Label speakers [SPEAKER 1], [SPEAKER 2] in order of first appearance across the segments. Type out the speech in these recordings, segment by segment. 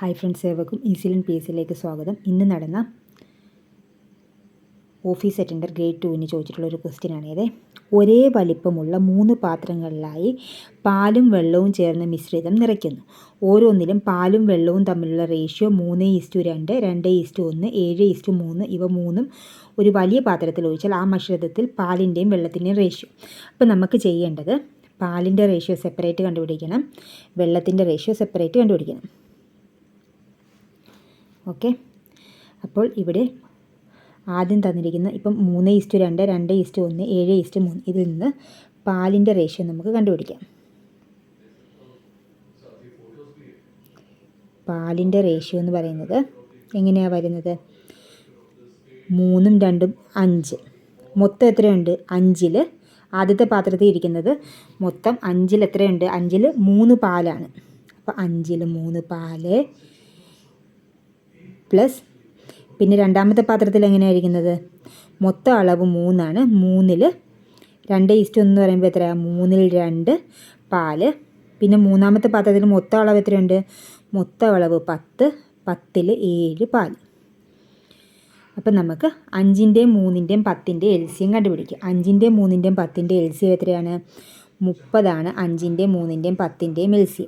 [SPEAKER 1] Hi friends ഏവർക്കും ഈസിലൻ P എസിലേക്ക് സ്വാഗതം. ഇന്ന് നടന്ന ഓഫീസ് അറ്റൻഡർ ഗ്രേഡ് ടുവിന് ചോദിച്ചിട്ടുള്ള ഒരു ക്വസ്റ്റ്യൻ ആണേത് ഒരേ വലിപ്പമുള്ള മൂന്ന് പാത്രങ്ങളിലായി പാലും വെള്ളവും ചേർന്ന മിശ്രിതം നിറയ്ക്കുന്നു. ഓരോന്നിലും പാലും വെള്ളവും തമ്മിലുള്ള റേഷ്യോ മൂന്ന് ഈസ്റ്റു രണ്ട് രണ്ട് ഈസ്റ്റു ഒന്ന് ഏഴ് ഈസ്റ്റു മൂന്ന് ഇവ മൂന്നും ഒരു വലിയ പാത്രത്തിൽ ഒഴിച്ചാൽ ആ മിശ്രിതത്തിൽ പാലിന്റെയും വെള്ളത്തിന്റെയും റേഷ്യോ അപ്പോൾ നമുക്ക് ചെയ്യേണ്ടത് പാലിന്റെ റേഷ്യോ സെപ്പറേറ്റ് കണ്ടുപിടിക്കണം വെള്ളത്തിന്റെ റേഷ്യോ സെപ്പറേറ്റ് കണ്ടുപിടിക്കണം. ഓക്കെ? അപ്പോൾ ഇവിടെ ആദ്യം തന്നിരിക്കുന്ന ഇപ്പം മൂന്ന് ഈസ്റ്റ് രണ്ട് രണ്ട് ഈസ്റ്റ് ഒന്ന് ഏഴ് ഈസ്റ്റ് മൂന്ന്. ഇതിൽ നിന്ന് പാലിന്റെ റേഷ്യോ നമുക്ക് കണ്ടുപിടിക്കാം. പാലിന്റെ റേഷ്യോ എന്ന് പറയുന്നത് എങ്ങനെയാണ് വരുന്നത്? മൂന്നും രണ്ടും അഞ്ച്. മൊത്തം എത്രയുണ്ട്? അഞ്ചിൽ ആദ്യത്തെ പാത്രത്തിൽ ഇരിക്കുന്നത് മൊത്തം അഞ്ചിൽ എത്രയുണ്ട്? അഞ്ചിൽ മൂന്ന് പാലാണ്. അപ്പോൾ അഞ്ചിൽ മൂന്ന് പാൽ പ്ലസ്. പിന്നെ രണ്ടാമത്തെ പാത്രത്തിൽ എങ്ങനെയായിരിക്കുന്നത്? മൊത്തം അളവ് മൂന്നാണ്. മൂന്നിൽ രണ്ട് ഈസ്റ്റ് എന്ന് പറയുമ്പോൾ എത്രയാണ് മൂന്നിൽ രണ്ട് പാൽ. പിന്നെ മൂന്നാമത്തെ പാത്രത്തിൽ മൊത്തം അളവ് എത്രയുണ്ട്? മൊത്തം അളവ് പത്ത് പത്തിൽ ഏഴ് പാൽ അപ്പം നമുക്ക് അഞ്ചിന്റെയും മൂന്നിന്റെയും പത്തിന്റെയും എൽ സിയും കണ്ടുപിടിക്കുക അഞ്ചിന്റെയും മൂന്നിന്റെയും പത്തിന്റെയും എൽ സി എത്രയാണ്? മുപ്പതാണ്. അഞ്ചിന്റെയും മൂന്നിന്റെയും പത്തിന്റെയും എൽ സി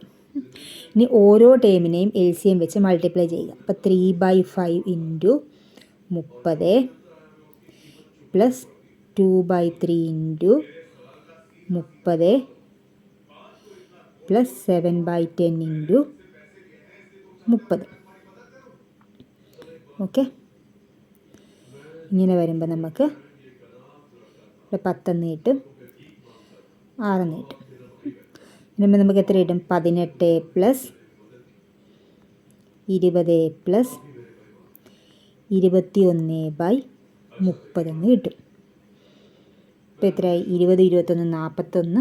[SPEAKER 1] ഇനി ഓരോ ടേമിനെയും എൽ സി എം വെച്ച് മൾട്ടിപ്ലൈ ചെയ്യുക. അപ്പോൾ ത്രീ ബൈ ഫൈവ് ഇന്റു മുപ്പത് plus two by three into മുപ്പത് plus seven by ten into മുപ്പത്. ഓക്കെ ഇങ്ങനെ വരുമ്പോൾ നമുക്ക് പത്തെന്ന് കിട്ടും ആറെന്ന് കിട്ടും. വരുമ്പോൾ നമുക്ക് എത്ര കിട്ടും? പതിനെട്ട് പ്ലസ് ഇരുപത് പ്ലസ് ഇരുപത്തി ഒന്ന് ബൈ മുപ്പതെന്ന് കിട്ടും. ഇപ്പോൾ എത്രയായി? ഇരുപത് ഇരുപത്തൊന്ന് നാൽപ്പത്തൊന്ന്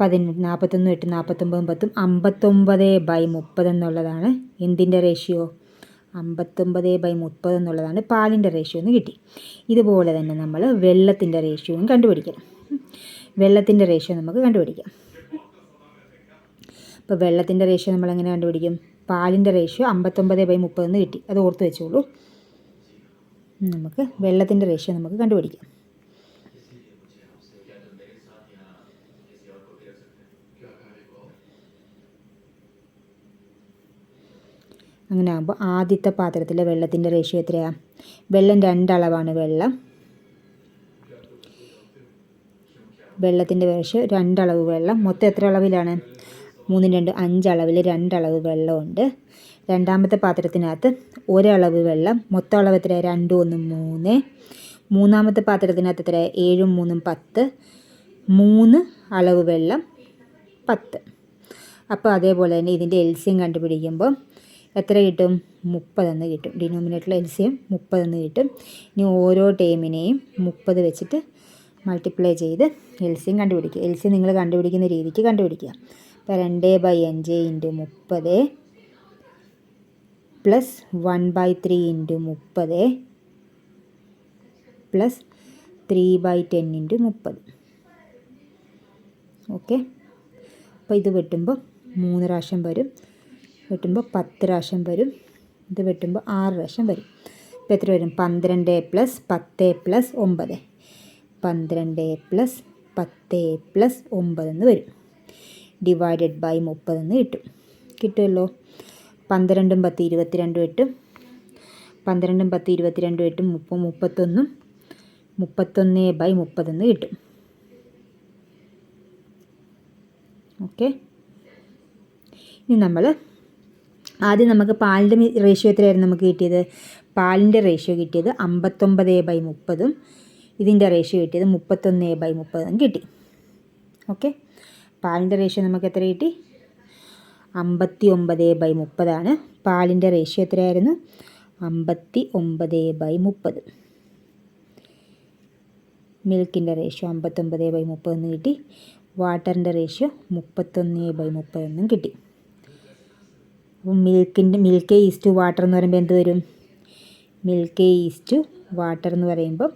[SPEAKER 1] പതിനെട്ട് നാൽപ്പത്തൊന്ന് എട്ട് നാൽപ്പത്തൊമ്പതും പത്തും. അമ്പത്തൊമ്പത് ബൈ മുപ്പത് എന്നുള്ളതാണ് എന്തിന്റെ റേഷ്യോ അമ്പത്തൊമ്പത് ബൈ മുപ്പത് എന്നുള്ളതാണ് പാലിന്റെ റേഷ്യോ എന്ന് കിട്ടി. ഇതുപോലെ തന്നെ നമ്മൾ വെള്ളത്തിന്റെ റേഷ്യോയും കണ്ടുപിടിക്കണം. വെള്ളത്തിന്റെ റേഷ്യോ നമുക്ക് കണ്ടുപിടിക്കാം. ഇപ്പോൾ വെള്ളത്തിന്റെ റേഷ്യോ നമ്മൾ എങ്ങനെ കണ്ടുപിടിക്കും? പാലിന്റെ റേഷ്യോ അമ്പത്തൊമ്പത് ബൈ മുപ്പതെന്ന് കിട്ടി. അത് ഓർത്ത് വെച്ചോളൂ. നമുക്ക് വെള്ളത്തിന്റെ റേഷ്യോ നമുക്ക് കണ്ടുപിടിക്കാം. അങ്ങനെ ആകുമ്പോൾ ആദ്യത്തെ പാത്രത്തിലെ വെള്ളത്തിന്റെ റേഷ്യോ എത്രയാണ് വെള്ളം രണ്ടളവാണ് വെള്ളം. വെള്ളത്തിന്റെ റേഷ്യോ രണ്ടളവ് വെള്ളം. മൊത്തം എത്ര അളവിലാണ്? മൂന്ന് രണ്ട് അഞ്ചളവിൽ രണ്ടളവ് വെള്ളമുണ്ട്. രണ്ടാമത്തെ പാത്രത്തിനകത്ത് ഒരളവ് വെള്ളം മൊത്തം അളവ് എത്ര രണ്ട് ഒന്ന് മൂന്ന്. മൂന്നാമത്തെ പാത്രത്തിനകത്ത് എത്ര ഏഴും മൂന്നും പത്ത്. മൂന്ന് അളവ് വെള്ളം പത്ത്. അപ്പോൾ അതേപോലെ തന്നെ ഇതിന്റെ എൽസ്യം കണ്ടുപിടിക്കുമ്പോൾ എത്ര കിട്ടും? മുപ്പതെന്ന് കിട്ടും. ഡിനോമിനേറ്ററിൽ എൽസ്യം മുപ്പതെന്ന് കിട്ടും. ഇനി ഓരോ ടേമിനെയും മുപ്പത് വെച്ചിട്ട് മൾട്ടിപ്ലൈ ചെയ്ത് എൽസ്യം കണ്ടുപിടിക്കുക. എൽസ്യം നിങ്ങൾ കണ്ടുപിടിക്കുന്ന രീതിക്ക് കണ്ടുപിടിക്കുക. അപ്പോൾ രണ്ട് ബൈ അഞ്ച് ഇന്റു മുപ്പത് plus one by three into മുപ്പത് plus three by ten into മുപ്പത്. ഓക്കെ അപ്പോൾ ഇത് വെട്ടുമ്പോൾ മൂന്ന് പ്രാവശ്യം വരും. വെട്ടുമ്പോൾ പത്ത് പ്രാവശ്യം വരും. ഇത് വെട്ടുമ്പോൾ ആറ് പ്രാവശ്യം വരും. ഇപ്പോൾ എത്ര വരും? പന്ത്രണ്ട് പ്ലസ് പത്ത് പ്ലസ് ഒമ്പത്. പന്ത്രണ്ട് പ്ലസ് പത്ത് പ്ലസ് ഒമ്പത് എന്ന് വരും. ഡിവൈഡഡ് ബൈ മുപ്പതെന്ന് കിട്ടും. കിട്ടുമല്ലോ പന്ത്രണ്ടും പത്ത് ഇരുപത്തിരണ്ടും എട്ടും. പന്ത്രണ്ടും പത്ത് ഇരുപത്തിരണ്ടും എട്ടും മുപ്പത് മുപ്പത്തൊന്നും. മുപ്പത്തൊന്ന് ബൈ മുപ്പതെന്ന് കിട്ടും. ഓക്കെ ഇനി നമ്മൾ ആദ്യം നമുക്ക് പാലിന്റെ റേഷ്യോ എത്രയായിരുന്നു നമുക്ക് കിട്ടിയത്? പാലിന്റെ റേഷ്യോ കിട്ടിയത് അമ്പത്തൊമ്പത് ബൈ മുപ്പതും. ഇതിന്റെ റേഷ്യോ കിട്ടിയത് മുപ്പത്തൊന്ന് ബൈ മുപ്പതും കിട്ടി. ഓക്കെ പാലിന്റെ റേഷ്യോ നമുക്ക് എത്ര കിട്ടി? അമ്പത്തി ഒമ്പത് ബൈ മുപ്പതാണ് പാലിന്റെ റേഷ്യോ എത്രയായിരുന്നു? അമ്പത്തി ഒമ്പത് ബൈ മുപ്പത്. മിൽക്കിന്റെ റേഷ്യോ അമ്പത്തൊമ്പത് ബൈ മുപ്പതെന്ന് കിട്ടി. വാട്ടറിന്റെ റേഷ്യോ മുപ്പത്തൊന്ന് ബൈ മുപ്പതെന്നും കിട്ടി. അപ്പം മിൽക്കിന്റെ മിൽക്ക് ഈസ്റ്റ് വാട്ടർ എന്ന് പറയുമ്പോൾ എന്ത് വരും? മിൽക്ക് ഈസ്റ്റ് വാട്ടർ എന്ന് പറയുമ്പോൾ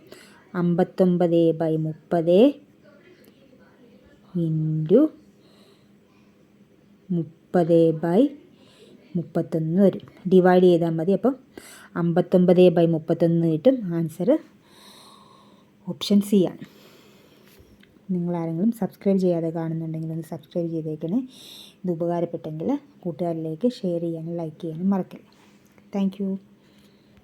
[SPEAKER 1] അമ്പത്തൊമ്പത് ബൈ മുപ്പത് ഇന്റു മുപ്പത് ബൈ മുപ്പത്തൊന്ന് വരും. ഡിവൈഡ് ചെയ്താൽ മതി. അപ്പം അമ്പത്തൊമ്പത് ബൈ മുപ്പത്തൊന്ന് കിട്ടും. ആൻസർ ഓപ്ഷൻ സി ആണ്. നിങ്ങൾ ആരെങ്കിലും സബ്സ്ക്രൈബ് ചെയ്യാതെ കാണുന്നുണ്ടെങ്കിൽ ഒന്ന് സബ്സ്ക്രൈബ് ചെയ്തേക്കണേ. ഇത് ഉപകാരപ്പെട്ടെങ്കിൽ കൂട്ടുകാരിലേക്ക് ഷെയർ ചെയ്യാനും ലൈക്ക് ചെയ്യാനും മറക്കില്ല. താങ്ക്